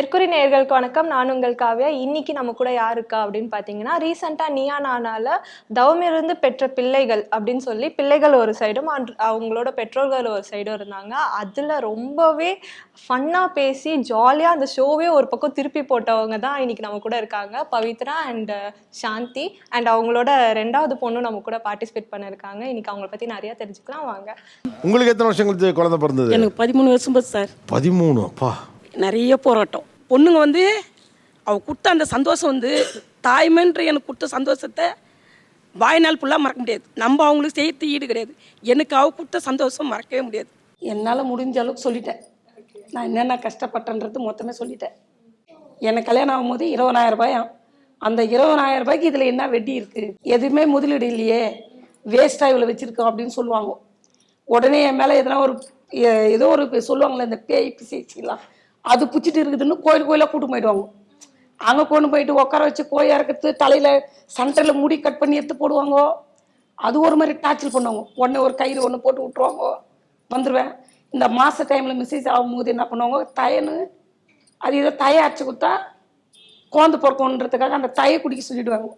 Mercury நேயர்களுக்கு வணக்கம். நான் உங்கள் காவ்யா. இன்னைக்கு நம்ம கூட யார் இருக்கா அப்படின்னு பார்த்தீங்கன்னா ரீசெண்டாக நீயா நானால தவமிருந்து பெற்ற பிள்ளைகள் அப்படின்னு சொல்லி பிள்ளைகள் ஒரு சைடும் அவங்களோட பெற்றோர்கள் ஒரு சைடும் இருந்தாங்க. அதில் ரொம்பவே ஃபன்னாக பேசி ஜாலியாக அந்த ஷோவே ஒரு பக்கம் திருப்பி போட்டவங்க தான் இன்னைக்கு நம்ம கூட இருக்காங்க. பவித்ரா அண்ட் சாந்தி அண்ட் அவங்களோட ரெண்டாவது பொண்ணு நம்ம கூட பார்ட்டிசிபேட் பண்ணியிருக்காங்க இன்னைக்கு அவங்கள பற்றி நிறைய தெரிஞ்சுக்கலாம். வாங்க. உங்களுக்கு எத்தனை வருஷம் கழிச்சு குழந்தை பிறந்தது? எனக்கு பதிமூணு வருஷம் சார். பதிமூணு. அப்பா. நிறைய போராட்டம். பொண்ணுங்க வந்து அவள் கொடுத்த அந்த சந்தோஷம் வந்து தாய்மன்ற எனக்கு கொடுத்த சந்தோஷத்தை வாய்நாள் ஃபுல்லாக மறக்க முடியாது. நம்ம அவங்களுக்கு செய்யறது ஈடு கிடையாது. எனக்கு அவள் கொடுத்த சந்தோஷம் மறக்கவே முடியாது. என்னால் முடிஞ்ச அளவுக்கு சொல்லிட்டேன். நான் என்னென்ன கஷ்டப்பட்டேன்றது மொத்தமே சொல்லிட்டேன். எனக்கு கல்யாணம் ஆகும்போது இருபதாயிரம் ரூபாயாம் அந்த இருபதாயிரம் ரூபாய்க்கு இதில் என்ன வெட்டி இருக்குது எதுவுமே முதலீடு இல்லையே. வேஸ்ட்டாக இவ்வளோ வச்சுருக்கோம் அப்படின்னு சொல்லுவாங்க. உடனே என் மேலே எதனா ஒரு ஏதோ ஒரு சொல்லுவாங்களே இந்த பேய் பிசிச்சிலாம். அது பிடிச்சிட்டு இருக்குதுன்னு கோயில் கோயிலாக கூட்டு போயிடுவாங்க. அங்கே கொண்டு போயிட்டு உட்கார வச்சு கோயா இருக்கிறது தலையில் சென்டரில் முடி கட் பண்ணி எடுத்து போடுவாங்க. அது ஒரு மாதிரி டார்ச்சர் பண்ணுவாங்க. உடனே ஒரு கயிறு ஒன்று போட்டு விட்ருவாங்க வந்துடுவேன் இந்த மாத டைமில் மிஸ்ஸேஜ் ஆகும்போது என்ன பண்ணுவாங்க? தயனு அது ஏதோ தய அரைச்சி கொடுத்தா குழந்தை பிறக்கணுன்றதுக்காக அந்த தயை குடிக்க சொல்லிடுவாங்க.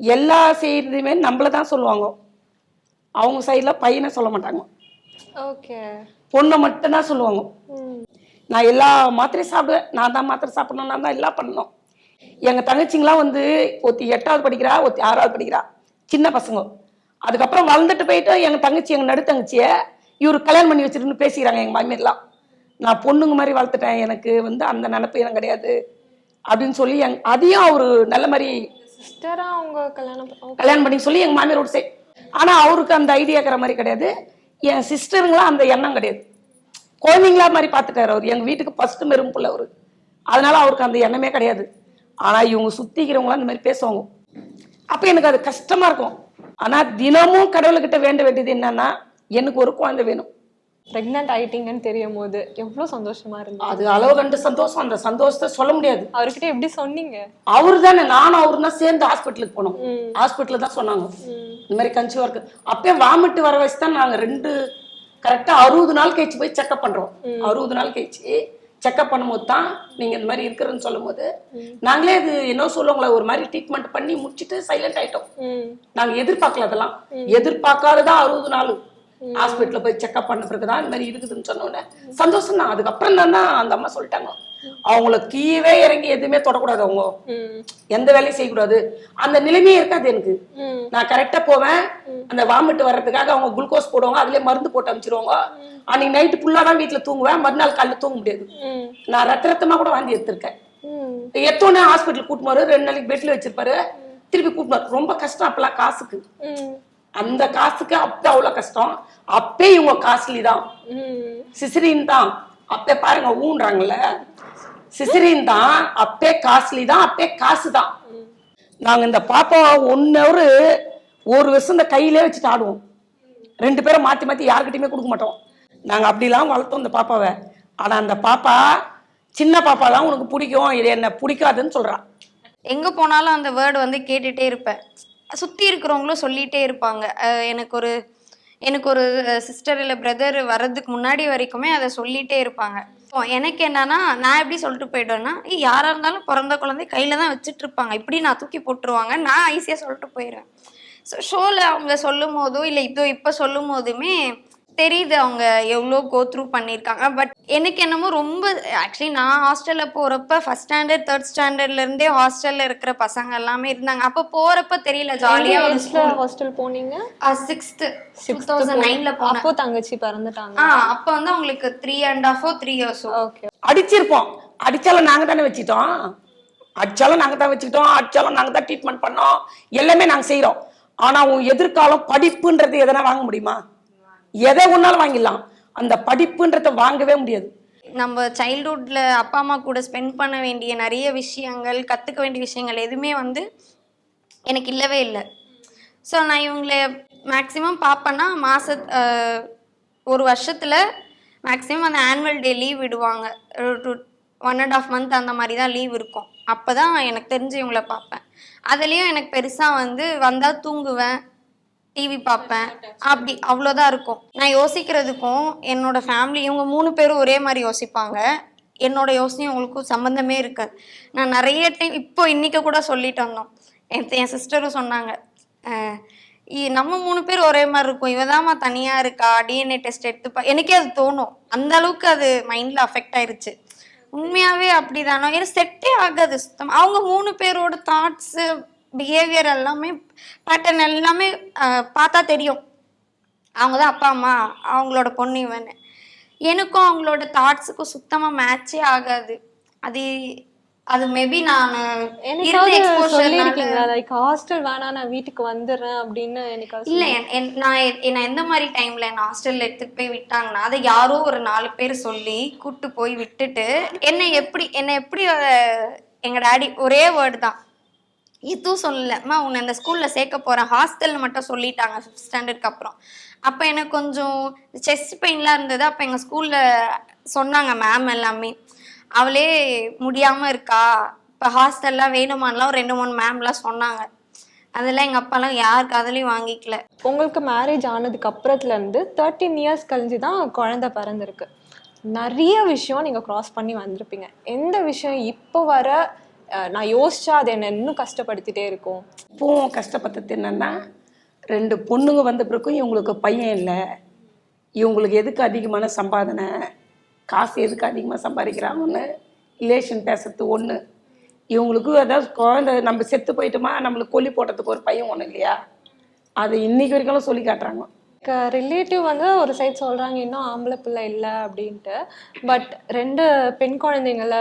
எல்லா செய்கிறதுமே நம்மளை தான் சொல்லுவாங்க. அவங்க சைடில் பையனை சொல்ல மாட்டாங்க. ஓகே பொண்ணை மட்டும்தான் சொல்லுவாங்க. நான் எல்லா மாத்திரையும் சாப்பிடுவேன். நான் தான் மாத்திரை சாப்பிடணும் நான் தான் எல்லாம் பண்ணணும். எங்கள் தங்கச்சிங்களாம் வந்து ஒருத்தி எட்டாவது படிக்கிறா ஒருத்தி ஆறாவது படிக்கிறா. சின்ன பசங்க. அதுக்கப்புறம் வளர்ந்துட்டு போயிட்டு எங்கள் தங்கச்சி எங்கள் நடுத்தங்கச்சியை இவர் கல்யாணம் பண்ணி வச்சிருன்னு பேசிக்கிறாங்க எங்கள் மாமியார்லாம் நான் பொண்ணுங்க மாதிரி வளர்த்துட்டேன் எனக்கு வந்து அந்த நினப்பு எனக்கு கிடையாது அப்படின்னு சொல்லி எங் அதையும் அவர் நல்ல மாதிரி சிஸ்டரா அவங்க கல்யாணம் கல்யாணம் பண்ணி சொல்லி எங்கள் மாமியார் விட்டு ஆனால் அவருக்கு அந்த ஐடியா இருக்கிற மாதிரி கிடையாது. என் சிஸ்டருங்களாம் அந்த எண்ணம் கிடையாது. குழந்தைங்களா மாதிரி பார்த்துட்டாரு அவர். எங்கள் வீட்டுக்கு ஃபர்ஸ்ட் மெரும் பிள்ளை அவரு. அதனால அவருக்கு அந்த எண்ணமே கிடையாது. ஆனால் இவங்க சுத்திக்கிறவங்களாம் அந்த மாதிரி பேசுவாங்க. அப்போ எனக்கு அது கஷ்டமா இருக்கும். ஆனால் தினமும் கடவுள்கிட்ட வேண்ட வேண்டியது என்னன்னா எனக்கு ஒரு குழந்தை வேணும். பிரெக்னென்ட் ஆயிட்டீங்கன்னு தெரியும் போது எவ்வளோ சந்தோஷமா இருந்தது? அது அளவு கண்டு சந்தோஷம். அந்த சந்தோஷத்தை சொல்ல முடியாது. அவர்கிட்ட எப்படி சொன்னீங்க? அவரு தானே நானும் அவரு தான் சேர்ந்து ஹாஸ்பிட்டலுக்கு போனோம். ஹாஸ்பிட்டலில் தான் சொன்னாங்க. இந்த மாதிரி கன்சீவா இருக்கு அப்பயே வாமிட்டு வர வச்சு தான் நாங்கள் ரெண்டு கரெக்டாக அறுபது நாள் கழிச்சு போய் செக்அப் பண்ணுறோம் அறுபது நாள் கழிச்சு செக்அப் பண்ணும்போது தான் நீங்கள் இந்த மாதிரி இருக்கிறன்னு சொல்லும் போது நாங்களே இது என்ன சொல்லுவாங்களே ஒரு மாதிரி ட்ரீட்மெண்ட் பண்ணி முடிச்சுட்டு சைலண்ட் ஆயிட்டோம். நாங்கள் எதிர்பார்க்கல அதெல்லாம். எதிர்பார்க்காததான் அறுபது நாள் ஹாஸ்பிட்டலில் போய் செக்அப் பண்ண பிறகு தான் இந்த மாதிரி இருக்குதுன்னு சொன்ன உடனே சந்தோஷம் தான் அதுக்கப்புறம் தான் அந்த அம்மா சொல்லிட்டாங்க. அவங்கள கீழே இறங்கி எதுவுமே தொடக்கூடாது அவங்க. எந்த வேலையும் செய்யக்கூடாது. அந்த நிலைமையே இருக்காது எனக்கு. நான் கரெக்டா போவேன். அந்த வாமிட்டு வர்றதுக்காக அவங்க குளுக்கோஸ் போடுவாங்க. அதுலயே மருந்து போட்டு அனுப்பிச்சிருவாங்க. அன்னைக்கு நைட்டு ஃபுல்லா தான் வீட்டுல தூங்குவேன். மறுநாள் காலைல தூங்க முடியாது. நான் ரத்த ரத்தமா கூட வாந்தி எடுத்திருக்கேன். எத்தோடனே ஹாஸ்பிட்டல் கூட்டு போறாரு. ரெண்டு நாளைக்கு பெட்ல வச்சிருப்பாரு. திருப்பி கூட்டு போறாரு ரொம்ப கஷ்டம் அப்பெல்லாம் காசுக்கு. அந்த காசுக்கு அப்ப அவ்வளவு கஷ்டம். அப்பே இவங்க காஸ்ட்லி தான். சிசிரின் தான். அப்பே பாருங்க ஊன்றாங்கல்ல. சிசிரின் தான் அப்பே காஸ்ட்லி தான் அப்பே காசு தான். நாங்க இந்த பாப்பாவை ஒன் ஹவர் ஒரு வருஷம் இந்த கையிலே வச்சுட்டு ஆடுவோம். ரெண்டு பேரும் மாத்தி மாத்தி யாருக்கிட்டையுமே கொடுக்க மாட்டோம். நாங்க அப்படிலாம் வளர்த்தோம் இந்த பாப்பாவை. ஆனா அந்த பாப்பா சின்ன பாப்பா தான் உனக்கு பிடிக்கும். இது என்ன பிடிக்காதுன்னு சொல்றா. எங்க போனாலும் அந்த வேர்டு வந்து கேட்டுட்டே இருப்பேன். சுத்தி இருக்கிறவங்களும் சொல்லிட்டே இருப்பாங்க. எனக்கு ஒரு எனக்கு ஒரு சிஸ்டர் இல்லை பிரதர் வர்றதுக்கு முன்னாடி வரைக்குமே அதை சொல்லிட்டே இருப்பாங்க. இப்போ எனக்கு என்னன்னா நான் எப்படி சொல்லிட்டு போயிடுவேன்னா யாரா இருந்தாலும் பிறந்த குழந்தை கையில தான் வச்சுட்டு இருப்பாங்க. இப்படி நான் தூக்கி போட்டுருவாங்க. நான் ஈஸியா சொல்லிட்டு போயிடுவேன். ஸோ ஷோவில் அவங்க சொல்லும் போதோ இல்லை இதோ இப்போ சொல்லும் போதுமே தெரியுது அவங்க எவ்வளோ கோ த்ரூ பண்ணியிருக்காங்க பட் எனக்கு என்னமோ ரொம்ப ஆக்சுவலி நான் ஹாஸ்டலில் போகிறப்ப ஃபஸ்ட் ஸ்டாண்டர்ட் தேர்ட் ஸ்டாண்டர்ட்லேருந்தே ஹாஸ்டலில் இருக்கிற பசங்க எல்லாமே இருந்தாங்க. அப்போ போகிறப்ப தெரியல ஜாலியாக ஒரு ஹாஸ்டல் போனீங்க? சிக்ஸ்த்து சிக்ஸ் தௌசண்ட் நைனில் அப்போ தங்கச்சி பிறந்துட்டாங்க. ஆ அப்போ வந்து அவங்களுக்கு த்ரீ அண்ட் ஹாஃபோ த்ரீ இயர்ஸோ ஓகே அடிச்சிருப்போம். அடிச்சாலும் நாங்க தானே வச்சுட்டோம் அடிச்சாலும் நாங்க தான் வச்சுக்கிட்டோம். அடிச்சாலும் நாங்க தான் ட்ரீட்மெண்ட் பண்ணோம். எல்லாமே நாங்க செய்றோம். ஆனா உன் எதிர்காலம் படிப்புன்றது எதனா வாங்க முடியுமா? எதை ஒன்றாலும் வாங்கிடலாம். அந்த படிப்புன்றத வாங்கவே முடியாது. நம்ம சைல்டுஹுட்டில் அப்பா அம்மா கூட ஸ்பெண்ட் பண்ண வேண்டிய நிறைய விஷயங்கள் கற்றுக்க வேண்டிய விஷயங்கள் எதுவுமே வந்து எனக்கு இல்லவே இல்லை. ஸோ நான் இவங்கள மேக்ஸிமம் பார்ப்பேன்னா மாத ஒரு வருஷத்தில் மேக்ஸிமம் அந்த ஆனுவல் டே லீவ் விடுவாங்க. Two one and half month அந்த மாதிரி தான் லீவ் இருக்கும். அப்போ தான் எனக்கு தெரிஞ்சு இவங்கள பார்ப்பேன். அதுலேயும் எனக்கு பெருசாக வந்து வந்தால் தூங்குவேன். டிவி பார்ப்பேன். அப்படி அவ்வளோதான் இருக்கும். நான் யோசிக்கிறதுக்கும் என்னோட ஃபேமிலி இவங்க மூணு பேரும் ஒரே மாதிரி யோசிப்பாங்க. என்னோட யோசனையும் உங்களுக்கும் சம்மந்தமே இருக்காது. நான் நிறைய டைம் இப்போ இன்றைக்கி கூட சொல்லிட்டு வந்தோம். என் என் சிஸ்டரும் சொன்னாங்க. இ- நம்ம மூணு பேர் ஒரே மாதிரி இருக்கும். இவதாம்மா தனியாக இருக்கா? டிஎன்ஏ டெஸ்ட் எடுத்துப்பா. எனக்கே அது தோணும். அந்த அளவுக்கு அது மைண்டில் அஃபெக்ட் ஆயிருச்சு. உண்மையாகவே அப்படிதானோ? ஏன்னா செட்டே ஆகாது. சுத்தம் அவங்க மூணு பேரோட தாட்ஸு பிஹேவியர் எல்லாமே பேட்டர்ன் எல்லாமே பார்த்தா தெரியும். அவங்க தான் அப்பா அம்மா அவங்களோட பொண்ணு இவன். எனக்கும் அவங்களோட தாட்ஸுக்கும் சுத்தமாக மேட்சே ஆகாது. அது அது மேபி நான் சொல்லியிருக்கீங்களா லைக் ஹாஸ்டல் வேணாம் நான் வீட்டுக்கு வந்துடுறேன் அப்படின்னு எனக்கு இல்ல நான் என்ன எந்த மாதிரி டைம்ல என்ன ஹாஸ்டல்ல எடுத்துட்டு போய் விட்டாங்கன்னா அதை யாரோ ஒரு நாலு பேர் சொல்லி கூட்டு போய் விட்டுட்டு என்னை எப்படி என்னை எப்படி எங்க டாடி ஒரே வேர்டு தான். இதுவும் சொல்லலம்மா உன்னை அந்த ஸ்கூல்ல சேர்க்க போறேன். ஹாஸ்டல்ல மட்டும் சொல்லிட்டாங்க ஃபிஃப்த் ஸ்டாண்டர்ட்க்கு அப்புறம். அப்ப எனக்கு கொஞ்சம் செஸ்ட் பெயின்லாம் இருந்தது. அப்ப எங்க ஸ்கூல்ல சொன்னாங்க மேம் எல்லாமே அவளே முடியாம இருக்கா? இப்ப ஹாஸ்டல்லாம் வேணுமான்லாம் ஒரு ரெண்டு மூணு மேம்லாம் சொன்னாங்க. அதெல்லாம் எங்க அப்பாலாம் யார் காதலையும் வாங்கிக்கல. உங்களுக்கு மேரேஜ் ஆனதுக்கு அப்புறத்துல இருந்து தேர்ட்டீன் இயர்ஸ் கழிஞ்சு தான் குழந்தை பிறந்திருக்கு. நிறைய விஷயம் நீங்க கிராஸ் பண்ணி வந்திருப்பீங்க. எந்த விஷயம் இப்போ வர நான் யோசிச்சா அது என்ன இன்னும் கஷ்டப்படுத்திட்டே இருக்கும். இப்போவும் கஷ்டப்பட்டது என்னன்னா ரெண்டு பொண்ணுங்க வந்த பிறகும் இவங்களுக்கு பையன் இல்லை. இவங்களுக்கு எதுக்கு அதிகமான சம்பாதனை? காசு எதுக்கு அதிகமாக சம்பாதிக்கிறாங்கன்னு ரிலேஷன் பேசுறது ஒன்று இவங்களுக்கு அதாவது குழந்தை நம்ம செத்து போயிட்டோமா நம்மளுக்கு கொல்லி போட்டதுக்கு ஒரு பையன் ஒன்று இல்லையா? அது இன்னைக்கு வரைக்கும் சொல்லி காட்டுறாங்க. ரிலேட்டிவ் வந்து ஒரு சைடு சொல்றாங்க இன்னும் ஆம்பளை பிள்ளை இல்லை அப்படின்ட்டு. பட் ரெண்டு பெண் குழந்தைங்கள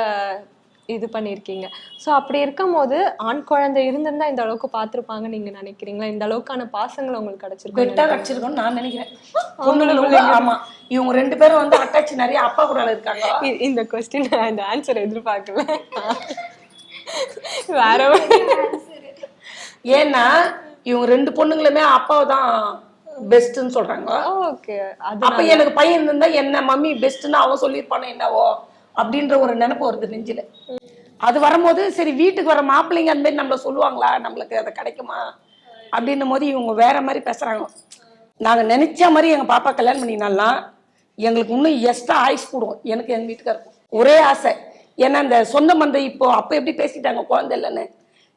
இது பண்ணியிருக்கீங்க. ஸோ அப்படி இருக்கும்போது ஆண் குழந்தை இருந்திருந்தா இந்த அளவுக்கு பார்த்துருப்பாங்க நீங்க நினைக்கிறீங்களா? இந்த அளவுக்கான பாசங்கள் உங்களுக்கு கிடைச்சிருக்கும் பெட்டா கிடைச்சிருக்கோம்னு நான் நினைக்கிறேன். ஆமா. இவங்க ரெண்டு பேரும் வந்து அட்டாச் நிறைய அப்பா கூட இருக்காங்க. இந்த கொஸ்டின் இந்த ஆன்சர் எதிர்பார்க்கல. வேற ஏன்னா இவங்க ரெண்டு பொண்ணுங்களுமே அப்பாவை தான் பெஸ்ட்னு சொல்றாங்க. ஓகே அப்ப எனக்கு பையன் இருந்தா என்ன மம்மி பெஸ்ட்னு அவன் சொல்லியிருப்பானே என்னவோ? அப்படின்ற ஒரு நினைப்பு வருது நெஞ்சில. அது வரும்போது சரி வீட்டுக்கு வர மாப்பிள்ளைங்க அந்த மாதிரி நம்மளை சொல்லுவாங்களா? நம்மளுக்கு அது கிடைக்குமா? அப்படின்னும் போது இவங்க வேற மாதிரி பேசுறாங்க. நாங்க நினைச்ச மாதிரி எங்க பாப்பா கல்யாணம் பண்ணினாலாம் எங்களுக்கு இன்னும் எக்ஸ்ட்ரா ஆயுஸ் கூடும். எனக்கு எங்க வீட்டுக்காருக்கும் ஒரே ஆசை. ஏன்னா இந்த சொந்த மந்தை இப்போ அப்ப எப்படி பேசிட்டாங்க குழந்தை இல்லைன்னு?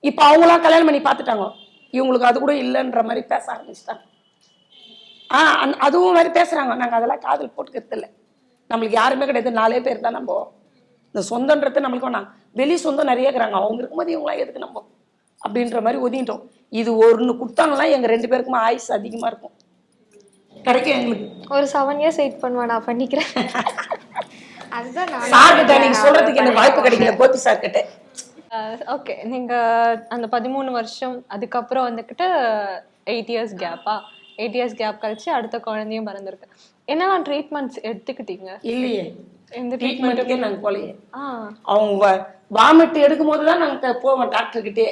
இப்போ அவங்களாம் கல்யாணம் பண்ணி பார்த்துட்டாங்க. இவங்களுக்கு அது கூட இல்லைன்ற மாதிரி பேச ஆரம்பிச்சிட்டாங்க. ஆ அந் அதுவும் மாதிரி பேசுகிறாங்க நாங்கள் அதெல்லாம் காதல் போட்டுக்கிறது இல்லை நம்மளுக்கு யாருமே கிடையாது. நாலே பேர் தான் நம்ம. இந்த சொந்தன்றது நம்மளுக்கு வேணாம். வெளி சொந்தம் நிறைய இருக்கிறாங்க. அவங்க இருக்கும்போது இவங்களாம் எதுக்கு நம்ம அப்படின்ற மாதிரி ஒதுங்கிட்டோம். இது ஒன்று கொடுத்தாங்கன்னா எங்கள் ரெண்டு பேருக்குமே ஆயுஸ் அதிகமாக இருக்கும். கிடைக்கும் எங்களுக்கு. ஒரு செவன் இயர்ஸ் வெயிட் பண்ணுவேன் நான் பண்ணிக்கிறேன். அதுதான் சார் கிட்ட நீங்க சொல்றதுக்கு எனக்கு வாய்ப்பு கிடைக்கல கோபி சார் கிட்ட. ஓகே நீங்க அந்த பதிமூணு வருஷம் அதுக்கப்புறம் வந்துக்கிட்டு எயிட் இயர்ஸ் கேப்பா எயிட் இயர்ஸ் கேப் கழிச்சு அடுத்த குழந்தையும் பிறந்திருக்கு. என்னெல்லாம் ட்ரீட்மெண்ட்ஸ் எடுத்துக்கிட்டீங்க? இல்லையே. எந்த ட்ரீட்மெண்ட்டுக்கே நாங்கள் போலையே ஆ. அவங்க வாமிட் எடுக்கும் போது தான் நாங்கள் போவோம் டாக்டர்கிட்டே.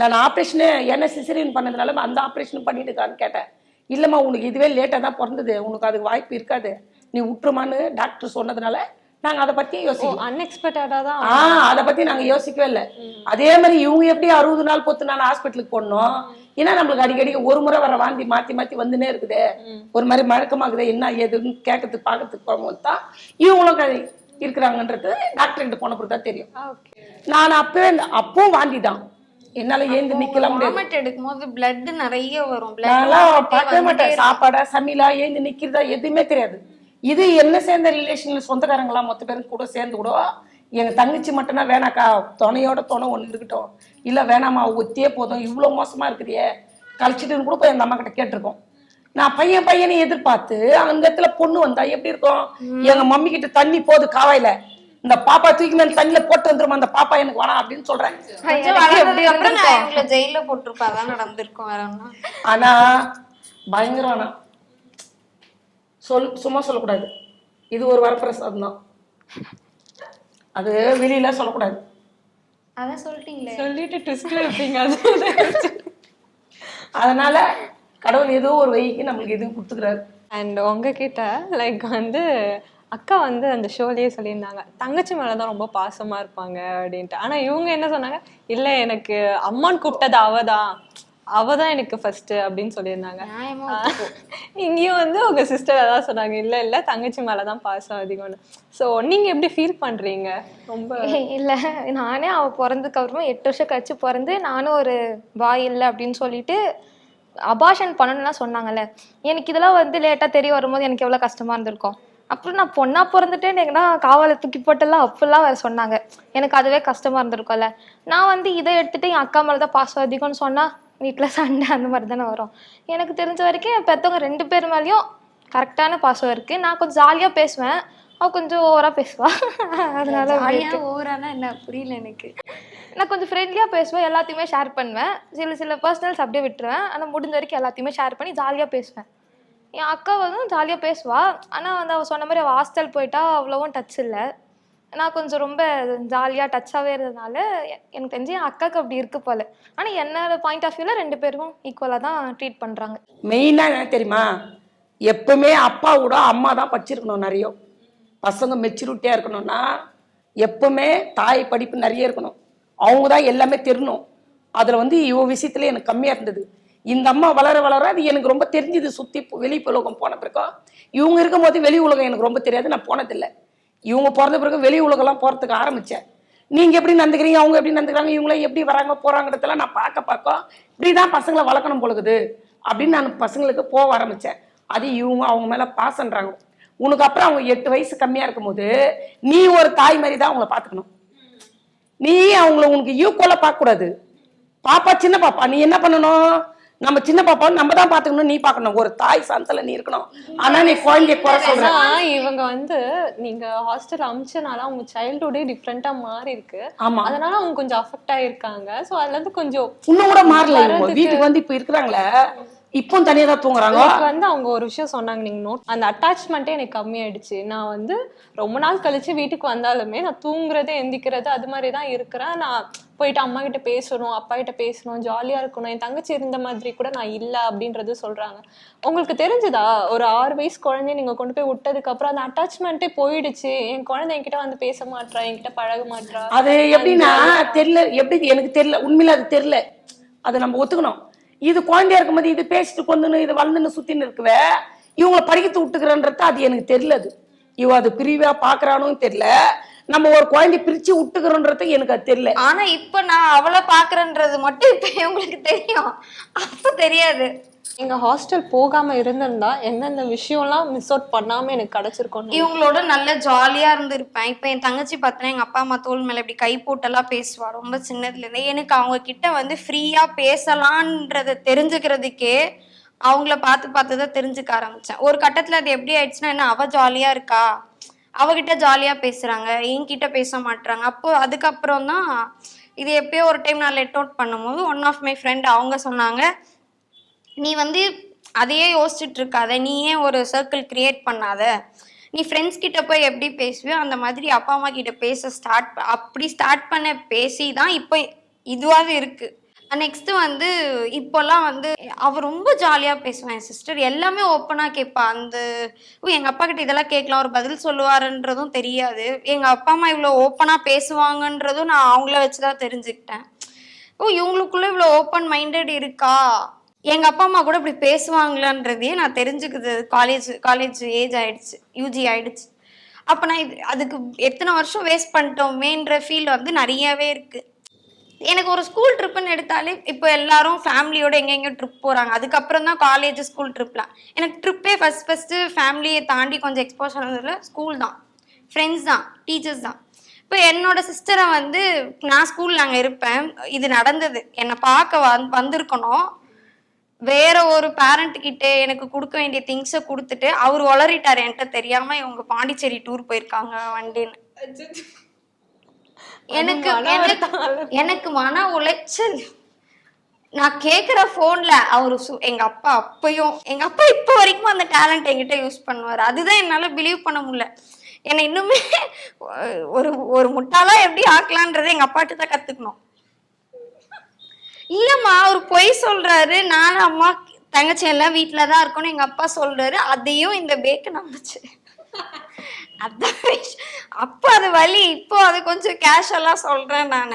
நான் ஆப்ரேஷனு என்ன சிசரியன் பண்ணதுனால அந்த ஆப்ரேஷன் பண்ணிட்டுக்கான்னு கேட்டேன். இல்லைம்மா உனக்கு இதுவே லேட்டாக தான் பிறந்தது. உனக்கு அதுக்கு வாய்ப்பு இருக்காது. நீ விட்டுருமான்னு டாக்டர் சொன்னதுனால நாங்கள் அதை பற்றி ஓ யோசிக்கல. அன்எக்ஸ்பெக்டடாக தான் ஆ அதை பற்றி நாங்கள் யோசிக்கவே இல்லை. அதே மாதிரி இவங்க எப்படி அறுபது நாள் பொத்து நாள் ஹாஸ்பிட்டலுக்கு போடணும்? ஏன்னா நம்மளுக்கு அடிக்கடி ஒரு முறை வர வாந்தி மாற்றி மாற்றி வந்துனே இருக்குது. ஒரு மாதிரி மழக்கமாகுது என்ன ஏதுன்னு கேட்கறதுக்கு பார்க்கறதுக்கு போகும்போது தான் இவங்களும் இருக்கிறாங்கன்றது டாக்டர் கிட்ட போன பிறகு தான் தெரியும் நான் அப்பவே அப்பவும் வாந்தி தான் என்னால ஏந்து நிக்கலாம் முடியாது. வாமிட் எடுக்கும்போது பிளட் நிறைய வரும். பார்க்கவே மாட்டேன். சாப்பாடா சமையலா ஏந்து நிக்கிறதா எதுவுமே தெரியாது. இது என்ன சேர்ந்த ரிலேஷன்ல சொந்தக்காரங்களாம் மொத்த பேரும் கூட சேர்ந்து கூட எங்க தங்கச்சி மட்டும்னா வேணாக்கா துணையோட துணை ஒன்று இருக்கட்டும். இல்ல வேணாமா ஒத்தியே போதும். இவ்வளோ மோசமா இருக்குதியே கழிச்சிட்டுன்னு கூட போய் அந்த அம்மா கிட்ட கேட்டிருக்கோம். நான் பையன் பையனை எதிர்பார்த்து அந்த இடத்துல பொண்ணு வந்தா எப்படி இருக்கும்? எங்க மம்மி கிட்ட தண்ணி போகுது காவாயில இந்த பாப்பா தூக்கி மேல தண்ணியில போட்டு வந்துருமா? அந்த பாப்பா எனக்கு வேணாம் அப்படின்னு சொல்றேன். ஜெயில போட்டிருப்பா. அதான் நடந்திருக்கும் வேற ஆனா பயங்கரம் ஆனா சொல் சும்மா சொல்லக்கூடாது. இது ஒரு வரப்பிரசாதம் தான். அது வெளியில சொல்லக்கூடாது. அதான் சொல்லிட்டீங்களே. சொல்லிட்டு ட்விஸ்ட்ல இருப்பீங்க அது அதனால கடவுள் ஏதோ ஒரு வழிக்கு நம்மளுக்கு எதுவும் கொடுத்துக்கிறாரு. அண்ட் உங்ககிட்ட லைக் வந்து அக்கா வந்து அந்த ஷோலயே சொல்லியிருந்தாங்க தங்கச்சி மேலே தான் ரொம்ப பாசமா இருப்பாங்க அப்படின்ட்டு. ஆனா இவங்க என்ன சொன்னாங்க இல்ல எனக்கு அம்மான்னு கூப்பிட்டது அவ தான் அவ தான் எனக்கு ஃபர்ஸ்ட் அப்படின்னு சொல்லியிருந்தாங்க. நியாயமா இங்கேயும் வந்து உங்க சிஸ்டர் அதான் சொன்னாங்க இல்ல இல்ல தங்கச்சி மேலதான் பாசம் அதிகம்னு. சோ நீங்க எப்படி ஃபீல் பண்றீங்க? ரொம்ப இல்லை நானே அவள் பிறந்ததுக்கு அப்புறமா எட்டு வருஷம் கழிச்சு பிறந்து நானும் ஒரு பாய் இல்லை அப்படின்னு சொல்லிட்டு அபாஷன் பண்ணணும்லாம் சொன்னாங்கல்ல. எனக்கு இதெல்லாம் வந்து லேட்டாக தெரிய வரும்போது எனக்கு எவ்வளோ கஷ்டமாக இருந்திருக்கும். அப்புறம் நான் பொண்ணா பிறந்துட்டேன்னு எனக்குன்னா காவலை தூக்கி போட்டெல்லாம் அப்பெல்லாம் வேற சொன்னாங்க. எனக்கு அதுவே கஷ்டமா இருந்திருக்கும்ல. நான் வந்து இதை எடுத்துட்டு என் அக்கா மேலே தான் பாசம் அதிகம்னு சொன்னா வீட்டில் சண்டை அந்த மாதிரி தானே வரும். எனக்கு தெரிஞ்ச வரைக்கும் என் பெற்றவங்க ரெண்டு பேர் மேலேயும் கரெக்டான பாசம் இருக்குது நான் கொஞ்சம் ஜாலியாக பேசுவேன். அவ கொஞ்சம் ஓவராக பேசுவா. அதனால ஓவரானா என்ன? புரியல எனக்கு. நான் கொஞ்சம் ஃப்ரெண்ட்லியாக பேசுவேன் எல்லாத்தையுமே ஷேர் பண்ணுவேன். சில சில பர்சனல்ஸ் அப்படியே விட்டுருவேன். ஆனால் முடிஞ்ச வரைக்கும் எல்லாத்தையுமே ஷேர் பண்ணி ஜாலியாக பேசுவேன். என் அக்கா வந்து ஜாலியாக பேசுவா. ஆனால் வந்து அவள் சொன்ன மாதிரி அவள் ஹாஸ்டல் போயிட்டா அவ்வளோவும் டச் இல்லை. நான் கொஞ்சம் ரொம்ப ஜாலியாக டச்சாகவே இருந்ததுனால எனக்கு தெரிஞ்சு என் அக்காவுக்கு அப்படி இருக்கு போல. ஆனால் என்னோட பாயிண்ட் ஆஃப் வியூவில் ரெண்டு பேரும் ஈக்குவலாக தான் ட்ரீட் பண்ணுறாங்க மெயினாக என்ன தெரியுமா? எப்பவுமே அப்பாவோட அம்மா தான் படிச்சிருக்கணும் நிறைய. பசங்க மெச்சூரிட்டியாக இருக்கணும்னா எப்பவுமே தாய் படிப்பு நிறைய இருக்கணும். அவங்க தான் எல்லாமே தெரியணும். அதில் வந்து இவ விஷயத்துல எனக்கு கம்மியாக இருந்தது. இந்த அம்மா வளர வளர அது எனக்கு ரொம்ப தெரிஞ்சுது. சுற்றி வெளி உலகம் போன பிறகு. இவங்க இருக்கும்போது வெளி உலகம் எனக்கு ரொம்ப தெரியாது. நான் போனதில்லை. இவங்க பிறந்த பிறகு வெளி உலகம்லாம் போகிறதுக்கு ஆரம்பித்தேன் நீங்கள் எப்படி நடந்துக்கிறீங்க? அவங்க எப்படி நடந்துக்கிறாங்க? இவங்களாம் எப்படி வராங்க போகிறாங்கிறதெல்லாம் நான் பார்க்க பார்க்க இப்படி தான் பசங்களை வளர்க்கணும் பொழுது அப்படின்னு நான் பசங்களுக்கு போக ஆரம்பித்தேன் அது இவங்க அவங்க மேலே பாசன்றாங்க உனக்கு அப்புறம் அவங்க எட்டு வயசு கம்மியாக இருக்கும்போது நீ ஒரு தாய் மாதிரி தான் அவங்கள பார்த்துக்கணும். நீ அவங்கள உனக்கு ஈக்குவலாக பார்க்கக்கூடாது. பாப்பா சின்ன பாப்பா நீ என்ன பண்ணணும்? நம்ம சின்ன பாப்பா நம்ம தான் பார்த்துக்கணும் நீ பார்க்கணும். ஒரு தாய் சந்தல நீ இருக்கணும். ஆனா நீ குழந்தைய குறை சொல்ற. இவங்க வந்து நீங்க ஹாஸ்டல் அமிச்சனால அவங்க சைல்ட்ஹுட்டே டிஃப்ரெண்டா மாறி இருக்கு. ஆமா. அதனால அவங்க கொஞ்சம் அஃபெக்ட் ஆயிருக்காங்க. சோ அதுல இருந்து கொஞ்சம் இன்னும் கூட மாறல வீட்டுக்கு வந்து இப்ப இருக்கிறாங்களே இப்போ தனியா தான் தூங்குறாங்க. எனக்கு வந்து அவங்க ஒரு விஷயம் சொன்னாங்க நீங்க நோட் அந்த அட்டாச்மெண்ட்டே எனக்கு கம்மியாயிடுச்சு. நான் வந்து ரொம்ப நாள் கழிச்சு வீட்டுக்கு வந்தாலுமே நான் தூங்குறது எந்திக்கிறது அது மாதிரி தான் இருக்கிறேன். நான் போயிட்டு அம்மா கிட்ட பேசணும் அப்பா கிட்ட பேசணும் ஜாலியா இருக்கணும் என் தங்கச்சி இருந்த மாதிரி கூட நான் இல்ல அப்படின்றது சொல்றாங்க. உங்களுக்கு தெரிஞ்சுதா? ஒரு ஆறு வயசு குழந்தைய நீங்க கொண்டு போய் விட்டதுக்கு அப்புறம் அந்த அட்டாச்மெண்ட்டே போயிடுச்சு. என் குழந்தை என்கிட்ட வந்து பேச மாட்றா என்கிட்ட பழக மாட்றா? அது எப்படின்னா தெரியல எப்படி எனக்கு தெரியல உண்மையில அது தெரியல. அதை நம்ம ஒத்துக்கணும். இது குழந்தையா இருக்கும்போது இது பேசிட்டு கொண்டுன்னு இது வளர்ந்துன்னு சுத்தின்னு இருக்குவே இவங்களை படிக்கத்து விட்டுக்கிறன்றது அது எனக்கு தெரியல அது. இவ அது பிரிவா பாக்குறானும் தெரியல. நம்ம ஒரு குழந்தை பிரிச்சு விட்டுக்கிறோன்றது எனக்கு அது தெரியல. ஆனா இப்ப நான் அவளை பாக்குறன்றது மட்டும் இப்ப உங்களுக்கு தெரியும். அப்ப தெரியாது. எங்க ஹாஸ்டல் போகாம இருந்திருந்தா எந்தெந்த விஷயம்லாம் மிஸ் அவுட் பண்ணாம எனக்கு கிடச்சிருக்கும் இவங்களோட நல்ல ஜாலியா இருந்திருப்பேன். இப்ப என் தங்கச்சி பார்த்தனா எங்க அப்பா அம்மா தோல் மேல இப்படி கை போட்டெல்லாம் பேசுவா. ரொம்ப சின்னதுல இருந்தே. எனக்கு அவங்க கிட்ட வந்து ஃப்ரீயா பேசலான்றத தெரிஞ்சுக்கிறதுக்கே அவங்கள பார்த்து பார்த்து தான் தெரிஞ்சுக்க ஆரம்பிச்சேன். ஒரு கட்டத்துல அது எப்படி ஆயிடுச்சுன்னா என்ன அவ ஜாலியா இருக்கா? அவகிட்ட ஜாலியா பேசுறாங்க. என்கிட்ட பேச மாட்றாங்க. அப்போ அதுக்கப்புறம் தான் இது எப்பயோ ஒரு டைம் நான் லெட் அவுட் பண்ணும்போது ஒன் ஆஃப் மை ஃப்ரெண்ட் அவங்க சொன்னாங்க நீ வந்து அதையே யோசிச்சுட்டு இருக்காத நீ ஏன் ஒரு சர்க்கிள் கிரியேட் பண்ணாத? நீ ஃப்ரெண்ட்ஸ் கிட்ட போய் எப்படி பேசுவியோ அந்த மாதிரி அப்பா அம்மா கிட்ட பேச ஸ்டார்ட் அப்படி ஸ்டார்ட் பண்ண பேசி தான் இப்போ இதுவாக இருக்கு. நெக்ஸ்ட் வந்து இப்போல்லாம் வந்து அவள் ரொம்ப ஜாலியாக பேசுவேன் என் சிஸ்டர் எல்லாமே ஓப்பனாக கேட்பா அந்த ஓ, எங்கள் அப்பா கிட்ட இதெல்லாம் கேட்கலாம். ஒரு பதில் சொல்லுவாருன்றதும் தெரியாது. எங்கள் அப்பா அம்மா இவ்வளோ ஓப்பனாக பேசுவாங்கன்றதும் நான் அவங்கள வச்சுதான் தெரிஞ்சுக்கிட்டேன். ஓ இவங்களுக்குள்ளே இவ்வளோ ஓப்பன் மைண்டட் இருக்கா? எங்க அப்பா அம்மா கூட இப்படி பேசுவாங்களான்றதையே நான் தெரிஞ்சுக்குது. காலேஜ் காலேஜ் ஏஜ் ஆயிடுச்சு யூஜி ஆயிடுச்சு. அப்போ நான் இது அதுக்கு எத்தனை வருஷம் வேஸ்ட் பண்ணிட்டோமேன்ற ஃபீல் வந்து நிறையவே இருக்கு. எனக்கு ஒரு ஸ்கூல் ட்ரிப்புன்னு எடுத்தாலே இப்போ எல்லாரும் ஃபேமிலியோட எங்கெங்க ட்ரிப் போகிறாங்க அதுக்கப்புறம் தான் காலேஜ் ஸ்கூல் ட்ரிப்லாம் எனக்கு ட்ரிப்பே ஃபஸ்ட் ஃபஸ்ட்டு ஃபேமிலியை தாண்டி கொஞ்சம் எக்ஸ்போஸ் ஆனதில் ஸ்கூல் தான். ஃப்ரெண்ட்ஸ் தான் டீச்சர்ஸ் தான். இப்போ என்னோட சிஸ்டரை வந்து நான் ஸ்கூலில் அங்கே இருப்பேன். இது நடந்தது. என்னை பார்க்க வந் வந்திருக்கணும். வேற ஒரு பேரண்ட் கிட்ட எனக்கு கொடுக்க வேண்டிய திங்ஸை கொடுத்துட்டு அவர் உளறிட்டாரு என்கிட்ட தெரியாம இவங்க பாண்டிச்சேரி டூர் போயிருக்காங்க வண்டின்னு. எனக்கு எனக்கு எனக்கு மன உளைச்சல். நான் கேட்குற ஃபோனில் அவர் சு எங்கள் அப்பா அப்பயும் எங்கள் அப்பா இப்போ வரைக்கும் அந்த டேலண்ட் என்கிட்ட யூஸ் பண்ணுவார். அதுதான் என்னால் பிலீவ் பண்ண முடியல. என்னை இன்னுமே ஒரு ஒரு முட்டாளா எப்படி ஆக்கலான்றதை எங்கள் அப்பாட்ட தான் கற்றுக்கணும் இல்லம்மா அவர் பொய் சொல்றாரு. நானும் அம்மா தங்கச்சி எல்லாம் வீட்டில தான் இருக்கணும். எங்க அப்பா சொல்றாரு. அதையும் இந்த பேக்கு நம்புச்சு அதான். அப்போ அது வலி. இப்போ அது கொஞ்சம் கேஷுவலா சொல்றேன் நான்.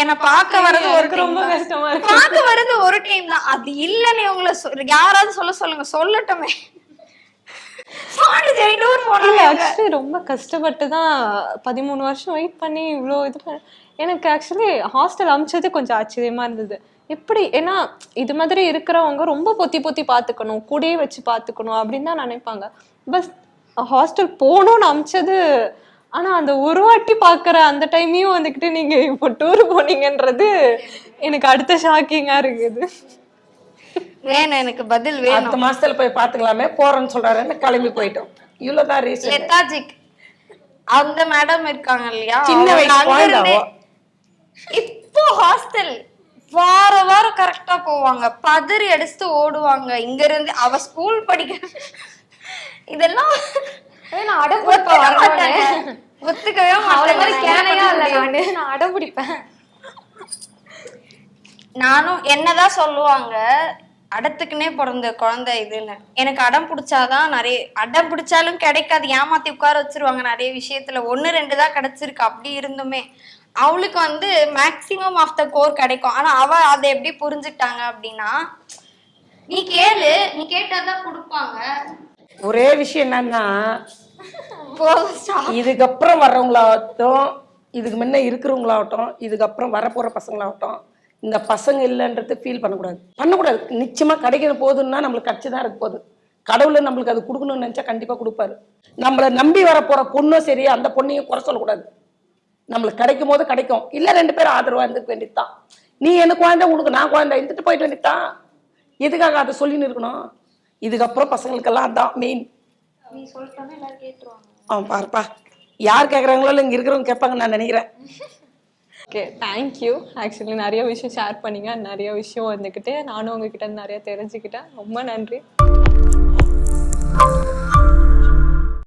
என்னை பார்க்க வர்றது ஒரு ரொம்ப. கஷ்டமா இருக்கு. பார்க்க வர்றது ஒரு டைம் தான். அது இல்லைன்னு உங்களை யாராவது சொல்ல சொல்லுங்க. சொல்லட்டுமே. ரொம்ப கஷ்டப்பட்டு தான் பதிமூணு வருஷம் வெயிட் பண்ணி இவ்வளோ இது பண்ண எனக்கு ஆக்சுவலி ஹாஸ்டல் அமிச்சது கொஞ்சம் ஆச்சரியமா இருந்தது. எப்படி? ஏன்னா இது மாதிரி இருக்கிறவங்க ரொம்ப பொத்தி பொத்தி பார்த்துக்கணும் கூடயே வச்சு பார்த்துக்கணும் அப்படின்னு தான் நினைப்பாங்க. பஸ் ஹாஸ்டல் போகணும்னு அமிச்சது ஆனா அந்த ஒரு வாட்டி பார்க்குற அந்த டைமையும் வந்துக்கிட்டு நீங்க இப்போ டூர் போனீங்கன்றது எனக்கு அடுத்த ஷாக்கிங்கா இருக்குது. வேணும் எனக்கு பதில் வேணும். அடுத்த மாசத்துல போய் பாத்துக்கலாமே போறேன்னு சொல்றாருன்னு கிளம்பி போயிட்டோம். இவ்வளவுதான் ரீசன் லெத்தாஜிக் அந்த மேடம் இருக்காங்க இல்லையா? சின்ன வயசு அங்க குழந்தை இருந்தே- அவ. இப்போ ஹாஸ்டல் வார வாரம் கரெக்டா போவாங்க. பதறி அடிச்சுட்டு ஓடுவாங்க. இங்க இருந்து அவ ஸ்கூல் படிக்க இதெல்லாம் நான். ஒத்துக்கவே நானும் என்னதான் சொல்லுவாங்க அடத்துக்குனே பிறந்த குழந்தை இதுன்னு. எனக்கு அடம் பிடிச்சாதான் நிறைய அடம் பிடிச்சாலும் கிடைக்காது. ஏமாத்தி உட்கார வச்சிருவாங்க நிறைய விஷயத்துல. ஒண்ணு ரெண்டு தான் கிடைச்சிருக்கு. அப்படி இருந்துமே. அவளுக்கு வந்து மேக்சிமம் ஆஃப் த கோர் கிடைக்கும். ஆனா அவ அதை எப்படி புரிஞ்சுட்டாங்க அப்படின்னா நீ கேளு நீ கேட்டாதான் கொடுப்பாங்க. ஒரே விஷயம் என்னன்னா. இதுக்கப்புறம் வர்றவங்களாகட்டும் இதுக்கு முன்ன இருக்கிறவங்களாகட்டும் இதுக்கப்புறம் வரப்போற பசங்களாகட்டும் இந்த பசங்க இல்லைன்றது ஃபீல் பண்ணக்கூடாது. பண்ணக்கூடாது. நிச்சயமா கிடைக்கிற போதுன்னா நம்மளுக்கு கட்சி தான் இருக்க போகுது. கடவுள் நம்மளுக்கு அது கொடுக்கணும்னு நினைச்சா கண்டிப்பா கொடுப்பாரு. நம்மளை நம்பி வரப்போற பொண்ணும் சரி அந்த பொண்ணையும் குறை சொல்லக்கூடாது. நம்மளுக்கு கிடைக்கும் போது கிடைக்கும். இல்ல ரெண்டு பேரும் ஆதரவா இருந்துக்க வேண்டியதுதான். நீ எனக்கு குழந்தை உனக்கு நான் குழந்தை இருந்துட்டு போயிட்டு வேண்டியதுதான். எதுக்காக அதை சொல்லின்னு இருக்கணும்? இதுக்கப்புறம் பசங்களுக்கெல்லாம் அதான் மெயின் அவன் பாருப்பா. யார் கேட்குறாங்களோ இல்லை இங்கே இருக்கிறவங்க கேட்பாங்க நான் நினைக்கிறேன். ஓகே தேங்க்யூ ஆக்சுவலி நிறைய விஷயம் ஷேர் பண்ணீங்க. நிறைய விஷயம் வந்துக்கிட்டு நானும் உங்ககிட்ட நிறைய தெரிஞ்சுக்கிட்டேன். ரொம்ப நன்றி.